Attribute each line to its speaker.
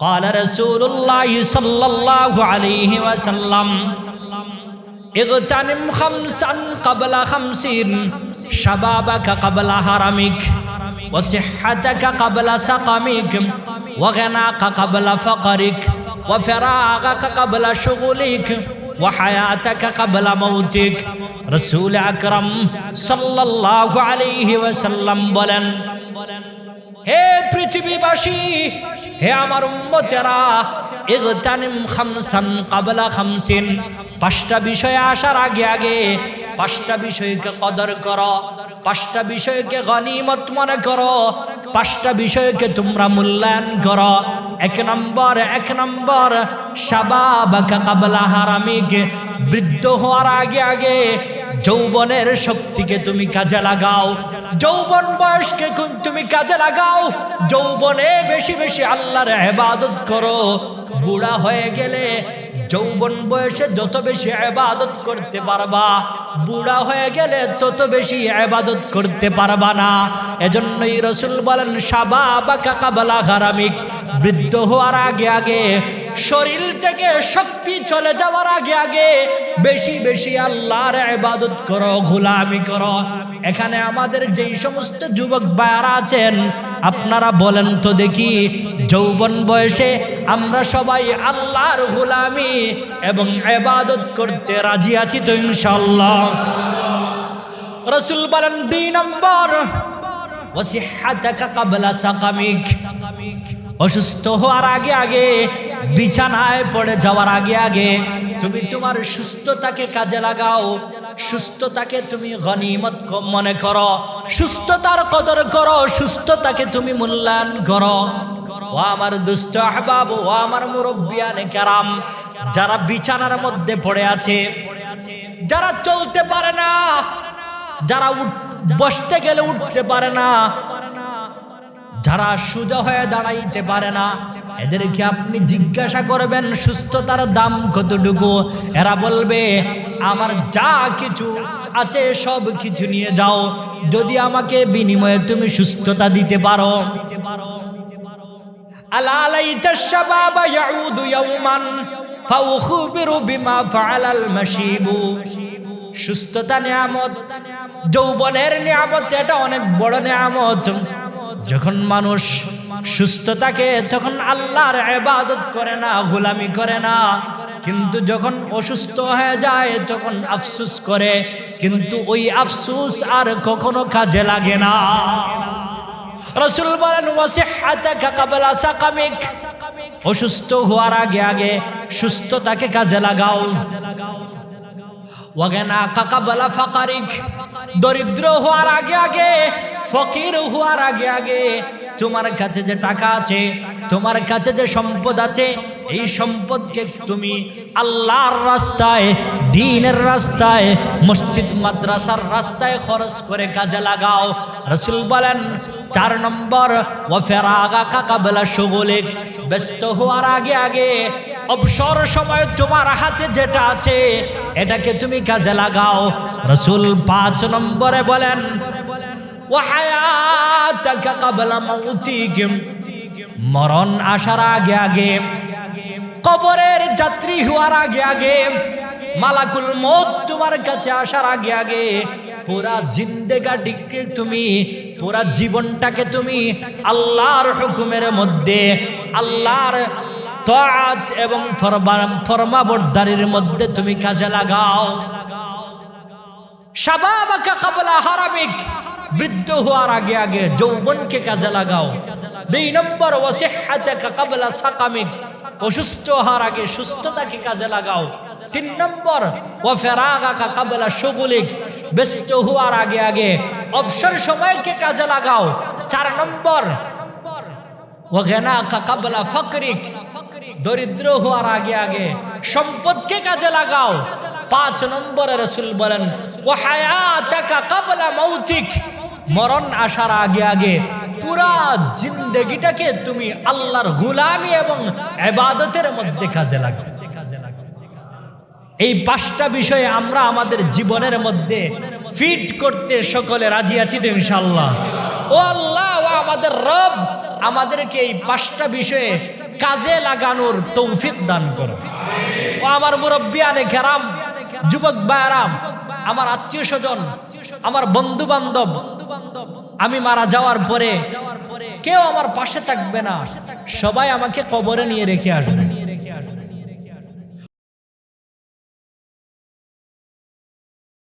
Speaker 1: قال رسول الله صلى الله عليه وسلم اغتنم خمسا قبل خمسين شبابك قبل هرمك وصحتك قبل سقمك وغناك قبل فقرك وفراغك قبل شغلك وحياتك قبل موتك رسول أكرم صلى الله عليه وسلم বলেন হে পৃথিবীবাসী, হে আমার উম্মতেরা ইগতানিম খামসান কাবলা খামসিন, পাঁচটা বিষয়ে আসার আগে আগে, পাঁচটা বিষয়কে কদর করো, পাঁচটা বিষয়কে গনিমত মনে করো, পাঁচটা বিষয়কে তোমরা মূল্যায়ন করো। এক নম্বর এক নম্বর শাবাবাকা কাবলা হারামিক বৃদ্ধ হওয়ার আগে আগে যৌবনের শক্তিকে তুমি কাজে লাগাও। যৌবন বয়সকে তুমি কাজে লাগাও। যৌবনে বেশি বেশি আল্লাহর ইবাদত করো। বুড়া হয়ে গেলে যৌবন বয়সে যত বেশি ইবাদত করতে পারবা, বুড়া হয়ে গেলে তত বেশি ইবাদত করতে পারবা না। এজন্যই রসুল বলেন, সাবাবাকা কাবালা হারামিক। বৃদ্ধ হওয়ার আগে আগে শরীর থেকে শক্তি চলে যাওয়ার আগে আগে বেশি বেশি আল্লাহর ইবাদত করো, গোলামি করো। এখানে আমাদের যেই সমস্ত যুবক ভাইয়ারা আছেন, আপনারা বলেন তো দেখি, যৌবন বয়সে আমরা সবাই আল্লাহর গোলামি এবং ইবাদত করতে রাজি আছি তো ইনশাল্লাহ রসুল বলেন, দুই নম্বর অসুস্থ হওয়ার আগে আগে বিছানায় পড়ে যাওয়ার আগে আগে তুমি তোমার সুস্থতাকে কাজে লাগাও। সুস্থতাকে তুমি গনিমত মনে করো। সুস্থতার কদর করো, সুস্থতাকে তুমি মূল্যায়ন করো। ও আমার দুষ্ট আহবাব, ও আমার মুরব্বিয়ানে কারাম, যারা বিছানার মধ্যে পড়ে আছে, যারা চলতে পারে না, যারা বসতে গেলে উঠতে পারে না, যারা সোজা হয়ে দাঁড়াইতে পারে না এদেরকে আপনি জিজ্ঞাসা করবেন, সুস্থতার দাম কতটুকু? এরা বলবে, আমার যা কিছু আছে সব কিছু নিয়ে যাও। যদি আমাকে বিনিময়ে তুমি সুস্থতা দিতে পারো। সুস্থতা যৌবনের নিয়ামত, এটা অনেক বড় নিয়ামত। যখন মানুষ সুস্থ থাকে তখন আল্লাহর এবাদত করে না, গোলামি করে না, কিন্তু যখন অসুস্থ হয়ে যায়, তখন আফসুস করে, কিন্তু ওই আফসুস আর কখনো কাজে লাগে না। রসুল বলেন অসুস্থ হওয়ার আগে আগে সুস্থতাকে কাজে লাগাও। ওয়াগেনা কাকাবলা ফাকারিক। দরিদ্র হওয়ার আগে আগে, ফকির হওয়ার আগে আগে তোমার কাছে যে টাকা আছে, তোমার কাছে যে সম্পদ আছে, এই সম্পদকে তুমি আল্লাহর রাস্তায়, দিনের রাস্তায়, মসজিদ, মাদ্রাসার রাস্তায় খরচ করে কাজে লাগাও। রসুল বলেন, চার নম্বর ও ফেরাগা কাকাবেলা সুগলিক ব্যস্ত হওয়ার আগে আগে, অবসর সময় তোমার হাতে যেটা আছে, এটাকে তুমি কাজে লাগাও। রসুল পাঁচ নম্বরে বলেন ওয়াহায়াতাকা কাবলা মাউতিকিম মরণ আসার আগে আগে, কবরের যাত্রী হওয়ার আগে আগে, মালাকুল মত তোমার কাছে আসার আগে আগে, পুরা জিন্দেগাটিকে তুমি, পুরা জীবনটাকে তুমি আল্লাহর হুকুমের মধ্যে, আল্লাহর তাআত এবং ফরমাবরদারির মধ্যে তুমি কাজে লাগাও। শাবাবাকা কাবলা হারামিক। বৃদ্ধ হওয়ার আগে আগে যৌবনকে কাজে লাগাও। দুই নম্বর সাকামিক অসুস্থ হওয়ার আগে সুস্থতাকে কাজে লাগাও। তিন নম্বর ও ফেরাগাকা কাবলা সুগুলিক ব্যস্ত হওয়ার আগে আগে অবসর সময়কে কাজে লাগাও। চার নম্বর ও গেনাকা কাবলা ফকরিক। দরিদ্র হওয়ার আগে আগে সম্পদকে কাজে লাগাও। পাঁচ নম্বরে রসুল বলেন ও হায়াতাকা কাবলা মৌতিক মরণ আসার আগে আগে পুরা জিন্দগিটাকে তুমি আল্লাহর গুলামি এবং এবাদতের মধ্যে কাজে লাগাও। এই পাঁচটা বিষয়ে আমরা আমাদের জীবনের মধ্যে ফিট করতে সকলে রাজি আছি তো ইনশাল্লাহ ও আল্লাহ, ও আমাদের রব, আমাদেরকে এই পাঁচটা বিষয়ে কাজে লাগানোর তৌফিক দান করো। ও আমার মুরব্বী আনে কেরাম, যুবক বায়ারাম আমার আত্মীয় স্বজন, আমার বন্ধু বান্ধব আমি মারা যাওয়ার পরে কেউ আমার পাশে থাকবে না। সবাই আমাকে কবরে নিয়ে রেখে আসবে।